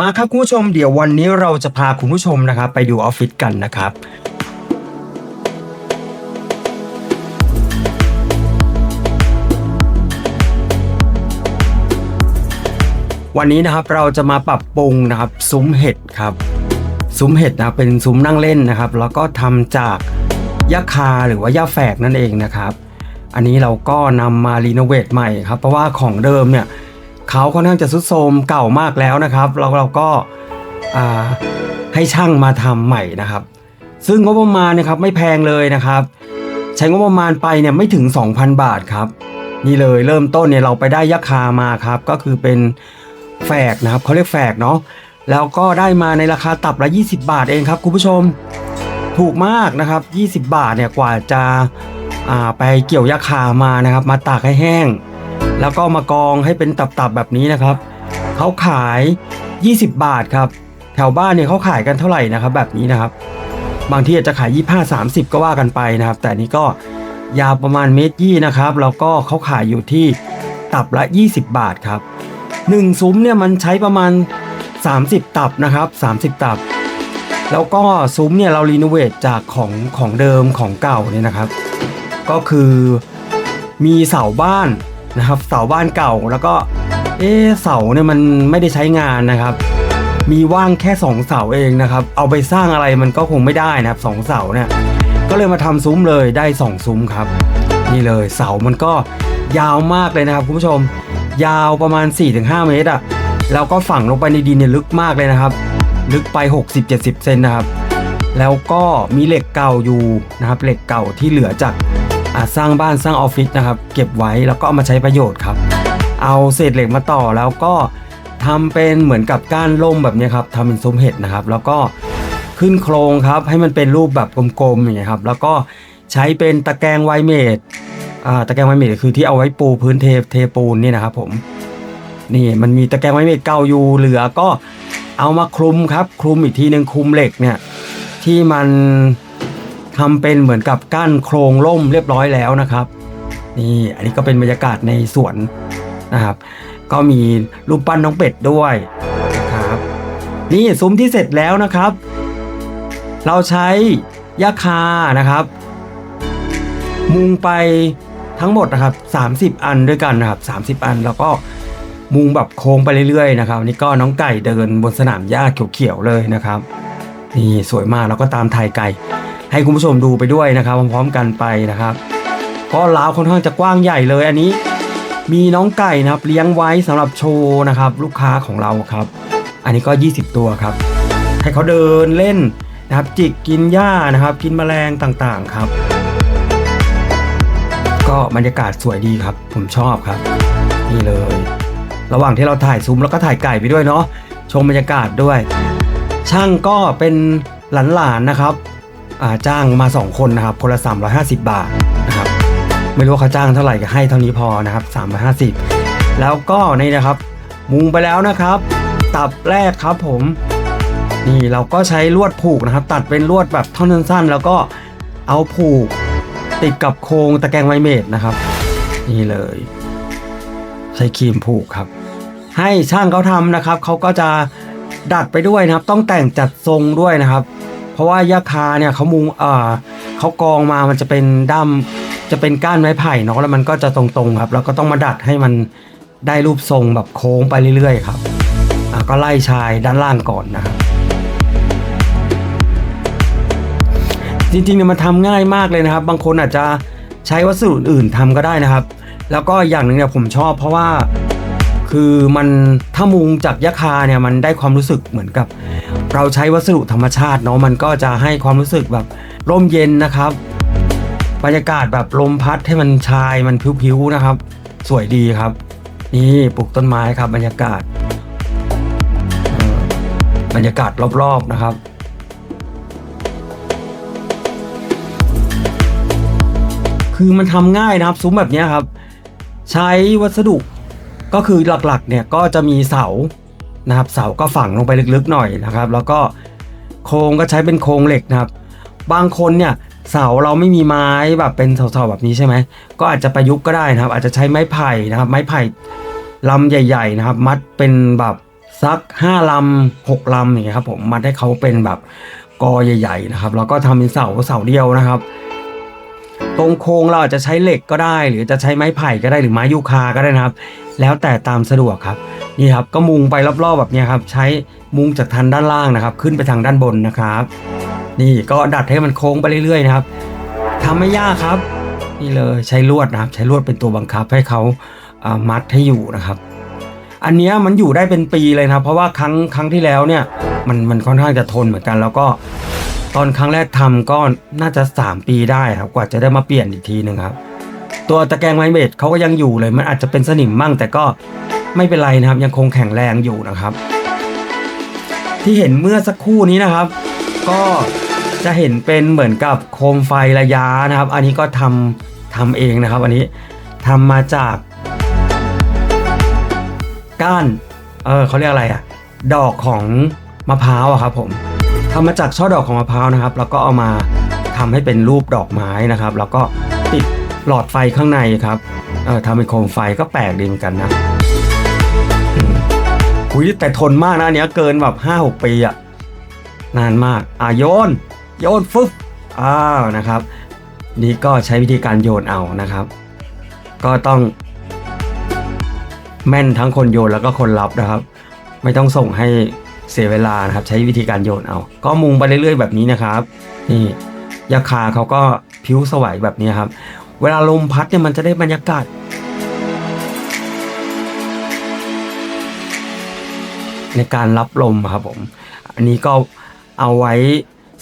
มาครับคุณผู้ชมเดี๋ยววันนี้เราจะพาคุณผู้ชมนะครับ ไปดูออฟฟิศกันนะครับวันนี้นะครับเราจะมาปรับปรุงนะครับซุ้มเห็ดครับซุ้มเห็ดนะเป็นซุ้มนั่งเล่นนะครับ แล้วก็ทำจากหญ้าคาหรือว่าหญ้าแฝกนั่นเองนะครับ อันนี้เราก็นำมารีโนเวทใหม่ครับ เพราะว่าของเดิมเนี่ย เขาค่อนข้างจะทรุดโทรมเก่ามากแล้วนะครับ เราเราก็ให้ช่างมาทำใหม่นะครับ ซึ่งงบประมาณนะครับไม่แพงเลยนะครับ ใช้งบประมาณไปเนี่ยไม่ถึง 2,000 บาทครับ นี่เลยเริ่มต้นเนี่ยเราไปได้ยาคามาครับ ก็คือเป็นแฝกนะครับเขาเรียกแฝกเนาะแล้วก็ได้มาในราคาตับละ 20 บาทเองครับคุณผู้ชมถูกมากนะครับ 20 บาทเนี่ยกว่าจะาไปเกี่ยวยาคามานะครับ มาตากให้แห้ง แล้วก็มากองให้เป็นตับๆแบบนี้นะครับเขาขาย 20 บาทครับ แถวบ้านเนี่ยเขาขายกันเท่าไหร่นะครับ แบบนี้นะครับ บางที่อาจจะขาย 25 30 ก็ว่ากันไปนะครับ แต่นี้ก็ยาวประมาณเมตรยี่นะครับแล้วก็เขาขายอยู่ที่ตับละ 20 บาทครับหนึ่งซุ้มเนี่ยมันใช้ประมาณ 30 ตับนะครับ 30 ตับ แล้วก็ซุ้มเนี่ยเรารีโนเวทจากของของเดิมของเก่าเนี่ยนะครับ ก็คือมีเสาบ้าน นะครับเสาบ้านเก่าแล้วก็เอ๊เสาเนี่ยมันไม่ได้ใช้งานนะครับ มีว่างแค่สองเสาเองนะครับ เอาไปสร้างอะไรมันก็คงไม่ได้นะครับสองเสาเนี่ยก็เลยมาทำซุ้มเลยได้สองซุ้มครับ นี่เลยเสามันก็ยาวมากเลยนะครับคุณผู้ชม ยาวประมาณ 4-5 เมตรอะแล้วก็ฝังลงไปในดินเนี่ยลึกมากเลยนะครับ ลึกไป 60-70 เซนนะครับ แล้วก็มีเหล็กเก่าอยู่นะครับเหล็กเก่าที่เหลือจาก อ่าสร้างบ้านสร้างออฟฟิศนะครับ เก็บไว้แล้วก็เอามาใช้ประโยชน์ครับ เอาเศษเหล็กมาต่อแล้วก็ทำเป็นเหมือนกับก้านล่มแบบนี้ครับทำเป็นซุ้มเห็ดนะครับ แล้วก็ขึ้นโครงครับให้มันเป็นรูปแบบกลมๆอย่างเงี้ยครับ แล้วก็ใช้เป็นตะแกรงไวเมดตะแกรงไวเมดคือที่เอาไว้ปูพื้นเทเทปูนนี่นะครับผมนี่มันมีตะแกรงไวเมดเก่าอยู่เหลือก็เอามาคลุมครับ คลุมอีกทีหนึ่งคลุมเหล็กเนี่ยที่มัน ทำเป็นเหมือนกับกั้นโครงล่มเรียบร้อยแล้วนะครับ นี่อันนี้ก็เป็นบรรยากาศในสวนนะครับ ก็มีรูปปั้นน้องเป็ดด้วยนะครับ นี่ซุ้มที่เสร็จแล้วนะครับ เราใช้ยาคานะครับ มุงไปทั้งหมดนะครับ 30 อันด้วยกันนะครับ 30 อันแล้วก็มุงแบบโค้งไปเรื่อยๆนะครับนี่ก็น้องไก่เดินบนสนามหญ้าเขียวๆเลยนะครับ นี่สวยมากแล้วก็ตามถ่ายไก่ ให้คุณผู้ชมดูไปด้วยนะครับพร้อมๆกันไปนะครับก็ลาวค่อนข้างจะกว้างใหญ่เลยอันนี้ มีน้องไก่นะครับเลี้ยงไว้สำหรับโชว์นะครับลูกค้าของเราครับ อันนี้ก็ 20 ตัวครับ ให้เขาเดินเล่นนะครับจิกกินหญ้านะครับกินแมลงต่างๆครับ ก็บรรยากาศสวยดีครับ ผมชอบครับ นี่เลย ระหว่างที่เราถ่ายซุ้มแล้วก็ถ่ายไก่ไปด้วยเนาะชมบรรยากาศด้วย ช่างก็เป็นหลานๆนะครับ จ้างมา 2 คนนะครับ คนละ 350 บาทนะครับ ไม่รู้ว่าเขาจ้างเท่าไหร่ก็ให้เท่านี้พอนะครับ 350 แล้วก็นี่นะครับ มุงไปแล้วนะครับ ตับแรกครับผม นี่เราก็ใช้ลวดผูกนะครับ ตัดเป็นลวดแบบท่อนสั้นๆ แล้วก็เอาผูกติดกับโครงตะแกรงไวเมดนะครับ นี่เลย ใช้ครีมผูกครับ ให้ช่างเขาทำนะครับเขาก็จะดัดไปด้วยนะครับ ต้องแต่งจัดทรงด้วยนะครับ ราะว่ายาคาเนี่ยเขามุงเอ่อเขากองมามันจะเป็นด้ามจะเป็นก้านไม้ไผ่เนาะแล้วมันก็จะตรงๆครับแล้วก็ต้องมาดัดให้มันได้รูปทรงแบบโค้งไปเรื่อยๆครับอะก็ไล่ชายด้านล่างก่อนนะครับจริงๆเนี่ยมันทำง่ายมากเลยนะครับ บางคนอาจจะใช้วัสดุอื่นทำก็ได้นะครับ แล้วก็อย่างหนึ่งเนี่ยผมชอบเพราะว่าคือมันถ้ามุงจากยาคาเนี่ยมันได้ความรู้สึกเหมือนกับ เราใช้วัสดุธรรมชาติเนาะมันก็จะให้ความรู้สึกแบบร่มเย็นนะครับ บรรยากาศแบบลมพัดให้มันชายมันพิ้วๆนะครับ สวยดีครับ นี่ปลูกต้นไม้ครับ บรรยากาศ บรรยากาศรอบๆนะครับคือมันทำง่ายนะครับ ซุ้มแบบนี้ครับ ใช้วัสดุก็คือหลักๆเนี่ยก็จะมีเสา นะครับเสาก็ฝังลงไปลึกๆหน่อยนะครับ แล้วก็โครงก็ใช้เป็นโครงเหล็กนะครับ บางคนเนี่ยเสาเราไม่มีไม้แบบเป็นเสาๆแบบนี้ใช่ไหมก็อาจจะประยุกต์ก็ได้นะครับ อาจจะใช้ไม้ไผ่นะครับ ไม้ไผ่ลำใหญ่ ๆนะครับ มัดเป็นแบบสักห้าลำหกลำอย่างเงี้ยครับผมมัดให้เขาเป็นแบบกอใหญ่ ๆ นะครับ แล้วก็ทำเป็นเสาเสาเดียวนะครับ ตรงโครงเราอาจจะใช้เหล็กก็ได้ หรือจะใช้ไม้ไผ่ก็ได้หรือไม้ยูคาก็ได้นะครับ แล้วแต่ตามสะดวกครับนี่ครับก็มุงไปรอบๆแบบนี้ครับ ใช้มุงจากทางด้านล่างนะครับ ขึ้นไปทางด้านบนนะครับ นี่ก็ดัดให้มันโค้งไปเรื่อยๆนะครับทำไม่ยากครับ นี่เลยใช้ลวดนะครับ ใช้ลวดเป็นตัวบังคับให้เขาามัดให้อยู่นะครับ อันนี้มันอยู่ได้เป็นปีเลยนะเพราะว่าครั้งครั้งที่แล้วเนี่ยมันมันค่อนข้างจะทนเหมือนกัน แล้วก็ ตอนครั้งแรกทำก็น่าจะ 3 ปีได้ครับกว่าจะได้มาเปลี่ยนอีกทีหนึ่งครับ ตัวตะแกรงไม้เบสเขาก็ยังอยู่เลย มันอาจจะเป็นสนิมมั่ง แต่ก็ไม่เป็นไรนะครับ ยังคงแข็งแรงอยู่นะครับ ที่เห็นเมื่อสักครู่นี้นะครับ ก็จะเห็นเป็นเหมือนกับโคมไฟระยะนะครับ อันนี้ก็ทำทำเองนะครับ อันนี้ทำมาจากก้านเออเขาเรียกอะไรอะดอกของมะพร้าวอะครับผม ทำมาจากช่อดอกของมะพร้าวนะครับ แล้วก็เอามาทำให้เป็นรูปดอกไม้นะครับ แล้วก็ติดหลอดไฟข้างในครับเออทำเป็นโคมไฟก็แปลกดีเหมือนกันนะคุยแต่ทนมากนะเนี้ยเกินแบบห้าหกปีอะนานมากอะโยน โยนฟึบอ้าวนะครับ นี่ก็ใช้วิธีการโยนเอานะครับ ก็ต้อง แม่นทั้งคนโยนแล้วก็คนรับนะครับ ไม่ต้องส่งให้ เสียเวลานะครับ ใช้วิธีการโยนเอา ก็มุงไปเรื่อยๆแบบนี้นะครับ นี่ยาคาเขาก็ผิวสวยแบบนี้ครับ เวลาลมพัดเนี่ยมันจะได้บรรยากาศในการรับลมครับผม อันนี้ก็เอาไว้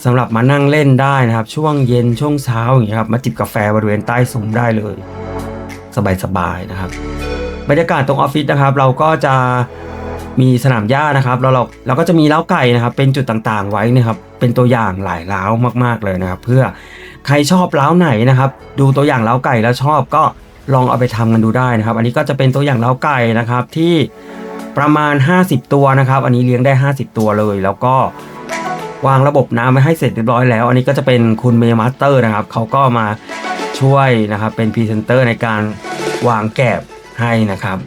สำหรับมานั่งเล่นได้นะครับ ช่วงเย็นช่วงเช้าอย่างเงี้ยครับมาจิบกาแฟบริเวณใต้ซุ้มได้เลย สบายๆนะครับ บรรยากาศตรงออฟฟิศนะครับ เราก็จะ มีสนามหญ้านะครับแล้วเราเราก็จะมีเล้าไก่นะครับ เป็นจุดต่างๆ ไว้นะครับ เป็นตัวอย่างหลายเล้ามากๆเลยนะครับ เพื่อใครชอบเล้าไหนนะครับ ดูตัวอย่างเล้าไก่แล้วชอบก็ลองเอาไปทำกันดูได้นะครับ อันนี้ก็จะเป็นตัวอย่างเล้าไก่นะครับที่ประมาณ 50 ตัวนะครับ อันนี้เลี้ยงได้ 50 ตัวเลย แล้วก็วางระบบน้ำไว้ให้เสร็จเรียบร้อยแล้ว อันนี้ก็จะเป็นคุณเมย์มาสเตอร์นะครับเขาก็มาช่วยนะครับเป็นพรีเซนเตอร์ในการวางแกบให้นะครับ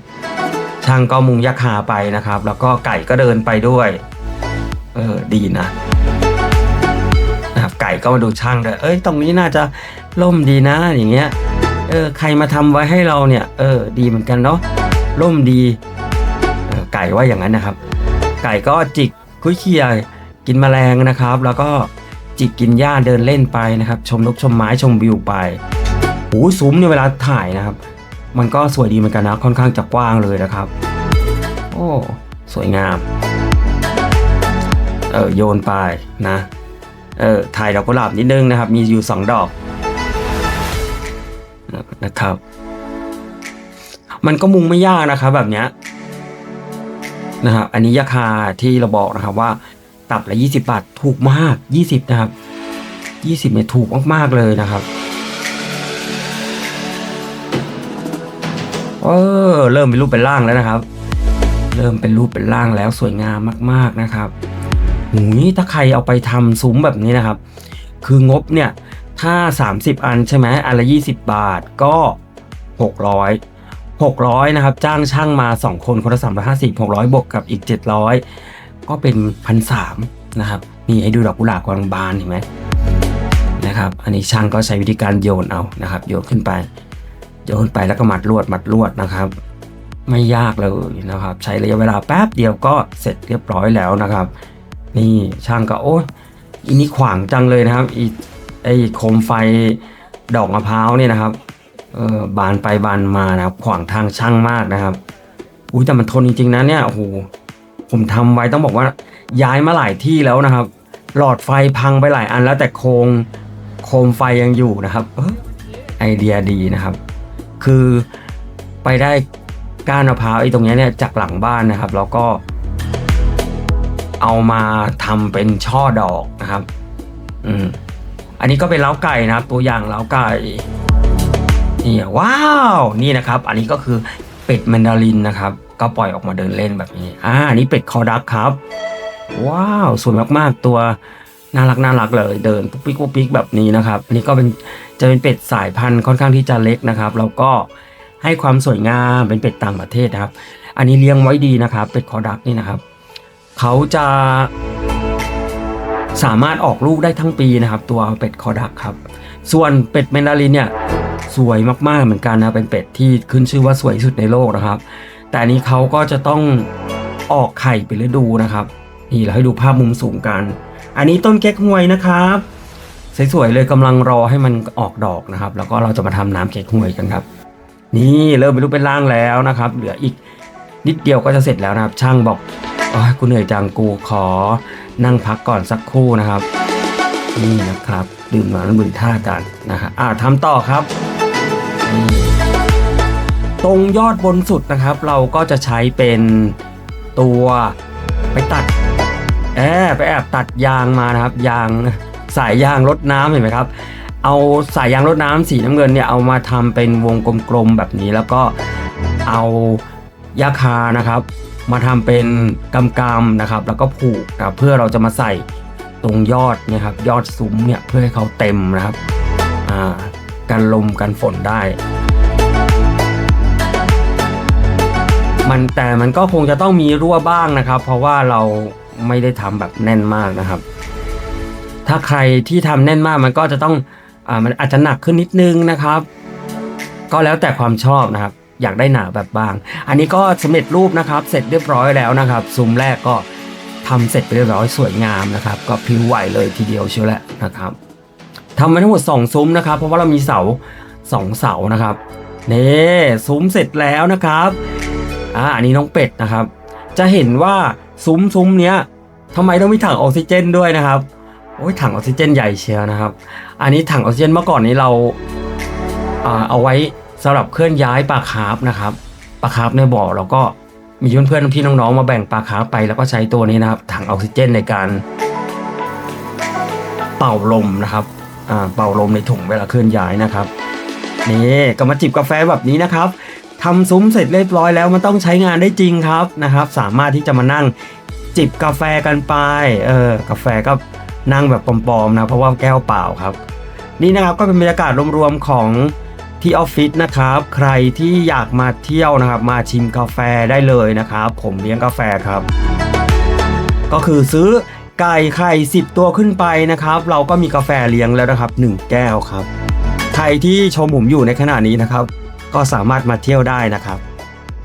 ช่างก็มุงยักษ์คาไปนะครับ แล้วก็ไก่ก็เดินไปด้วยเออดีนะนะครับไก่ก็มาดูช่างด้วยเอ้ยตรงนี้น่าจะล่มดีนะอย่างเงี้ยเออใครมาทำไว้ให้เราเนี่ยเออดีเหมือนกันเนาะล่มดีออไก่ว่าอย่างนั้นนะครับ ไก่ก็จิกคุยเคียกินแมลงนะครับ แล้วก็จิกกินหญ้าเดินเล่นไปนะครับ ชมนกชมไม้ชมวิวไปโอ้ซุ้มเนี่ยเวลาถ่ายนะครับ มันก็สวยดีเหมือนกันนะ ค่อนข้างจะกว้างเลยนะครับ โอ้ สวยงาม เออโยนไปนะ เออถ่ายดอกกุหลาบนิดนึงนะครับ มีอยู่สองดอกนะครับ มันก็มุงไม่ยากนะครับแบบเนี้ยนะครับอันนี้ราคาที่เราบอกนะครับว่าตับละ 20 บาทถูกมาก 20 นะครับ 20เนี่ยถูกมากๆเลยนะครับ เออเริ่มเป็นรูปเป็นร่างแล้วนะครับ เริ่มเป็นรูปเป็นร่างแล้วสวยงามมาก ๆนะครับหูยถ้าใครเอาไปทำซุ้มแบบนี้นะครับ คืองบเนี่ยถ้า 30 อันใช่ไหมอันละ 20 บาทก็ 600 600นะครับจ้างช่างมา 2 คนคนละ350 600 บวกกับอีก 700 ก็เป็นพันสนะครับนี่ให้ดูดอกกุหลาบกวางบานเห็นไหมนะครับอันนี้ช่างก็ใช้วิธีการโยนเอานะครับโยนขึ้นไป โยนไปแล้วก็มัดลวดมัดลวดนะครับ ไม่ยากเลยนะครับ ใช้ระยะเวลาแป๊บเดียวก็เสร็จเรียบร้อยแล้วนะครับ นี่ช่างก็โอ้ยอีนี่ขวางจังเลยนะครับอีไอโคมไฟดอกมะพร้าวเนี่ยนะครับเออบานไปบานมานะครับขวางทางช่างมากนะครับอุ้ยแต่มันทนจริงๆนะเนี่ยโอ้โหผมทำไว้ต้องบอกว่าย้ายมาหลายที่แล้วนะครับ หลอดไฟพังไปหลายอันแล้วแต่โครงโคมไฟยังอยู่นะครับออไอเดียดีนะครับ คือไปได้ก้านมะพร้าวไอ้ตรงนี้เนี่ยจากหลังบ้านนะครับ แล้วก็ เอามาทำเป็นช่อดอกนะครับ อืมอันนี้ก็เป็นเล้าไก่นะครับ ตัวอย่างเล้าไก่นี่ว้าวนี่นะครับ อันนี้ก็คือเป็ดแมนดารินนะครับ ก็ปล่อยออกมาเดินเล่นแบบนี้ อ่าอันนี้เป็ดคอดักครับ ว้าวสวยมากๆตัวน่ารักน่ารักเลย เดินปุ๊กปิ๊กปุ๊กปิ๊กแบบนี้นะครับ อันนี้ก็เป็น จะเป็นเป็ดสายพันธุ์ค่อนข้างที่จะเล็กนะครับ แล้วก็ให้ความสวยงามเป็นเป็ดต่างประเทศนะครับ อันนี้เลี้ยงไว้ดีนะครับ เป็ดคอดักนี่นะครับ เขาจะสามารถออกลูกได้ทั้งปีนะครับ ตัวเป็ดคอดักครับ ส่วนเป็ดเมนดารินเนี่ยสวยมากๆเหมือนกันนะเป็นเป็ดที่ขึ้นชื่อว่าสวยที่สุดในโลกนะครับ แต่อันนี้เขาก็จะต้องออกไข่เป็นฤดูนะครับ นี่เราให้ดูภาพมุมสูงกัน อันนี้ต้นเก๊กฮวยนะครับ สวยๆเลยกำลังรอให้มันออกดอกนะครับ แล้วก็เราจะมาทำน้ำเก๊กฮวยกันครับ นี่เริ่มเป็นรูปเป็นร่างแล้วนะครับ เหลืออีกนิดเดียวก็จะเสร็จแล้วนะครับ ช่างบอกโอ้ยกูเหนื่อยจังกูขอนั่งพักก่อนสักครู่นะครับ นี่นะครับดื่มน้ำดื่มท่ากันนะครับอ่าทำต่อครับตรงยอดบนสุดนะครับ เราก็จะใช้เป็นตัวไปตัดแอบไปแอบตัดยางมานะครับ ยาง สายยางรดน้ำเห็นไหมครับ เอาสายยางรดน้ำสีน้ำเงินเนี่ยเอามาทำเป็นวงกลมๆแบบนี้แล้วก็เอายาคานะครับ มาทำเป็นกำกำนะครับ แล้วก็ผูกนะครับเพื่อเราจะมาใส่ตรงยอดเนี่ยครับยอดซุ้มเนี่ยเพื่อให้เขาเต็มนะครับอ่ากันลมกันฝนได้ มันแต่มันก็คงจะต้องมีรั่วบ้างนะครับ เพราะว่าเราไม่ได้ทำแบบแน่นมากนะครับ ถ้าใครที่ทำแน่นมากมันก็จะต้องอ่ามันอาจจะหนักขึ้นนิดนึงนะครับ ก็แล้วแต่ความชอบนะครับ อยากได้หนาแบบบาง อันนี้ก็สำเร็จรูปนะครับ เสร็จเรียบร้อยแล้วนะครับซุ้มแรกก็ทำเสร็จไปเรียบร้อยสวยงามนะครับ ก็พลิ้วไหวเลยทีเดียวเชียวแหละนะครับทำมาทั้งหมด2ซุ้มนะครับ เพราะว่าเรามีเสาสองเสานะครับนี่ซุ้มเสร็จแล้วนะครับอ่าอันนี้น้องเป็ดนะครับ จะเห็นว่าซุ้มซุ้มเนี้ยทำไมต้องมีถังออกซิเจนด้วยนะครับ โอ้ยถังออกซิเจนใหญ่เชียวนะครับ อันนี้ถังออกซิเจนเมื่อก่อนนี้เราเอาไว้สำหรับเคลื่อนย้ายปลาคาร์ฟนะครับปลาคาร์ฟในบ่อเราก็มีเพื่อนๆพี่น้องๆมาแบ่งปลาคาร์ฟไปแล้วก็ใช้ตัวนี้นะครับ ถังออกซิเจนในการ เป่าลมนะครับเป่าลมในถุงเวลาเคลื่อนย้ายนะครับนี่ก็มาจิบกาแฟแบบนี้นะครับทำซุ้มเสร็จเรียบร้อยแล้วมันต้องใช้งานได้จริงครับนะครับ สามารถที่จะมานั่งจิบกาแฟกันไปเออกาแฟก็ นั่งแบบปลอมๆนะเพราะว่าแก้วเปล่าครับ นี่นะครับก็เป็นบรรยากาศรวมๆของที่ออฟฟิศนะครับ ใครที่อยากมาเที่ยวนะครับ มาชิมกาแฟได้เลยนะครับ ผมเลี้ยงกาแฟครับ ก็คือซื้อไก่ไข่10 ตัวขึ้นไปนะครับ เราก็มีกาแฟเลี้ยงแล้วนะครับ 1 แก้วครับ ใครที่ชมผมอยู่ในขณะนี้นะครับ ก็สามารถมาเที่ยวได้นะครับ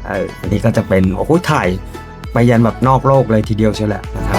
อออันนี้ก็จะเป็นโอ้โหถ่ายไปยันแบบนอกโลกเลยทีเดียวเชียวแหละนะครับ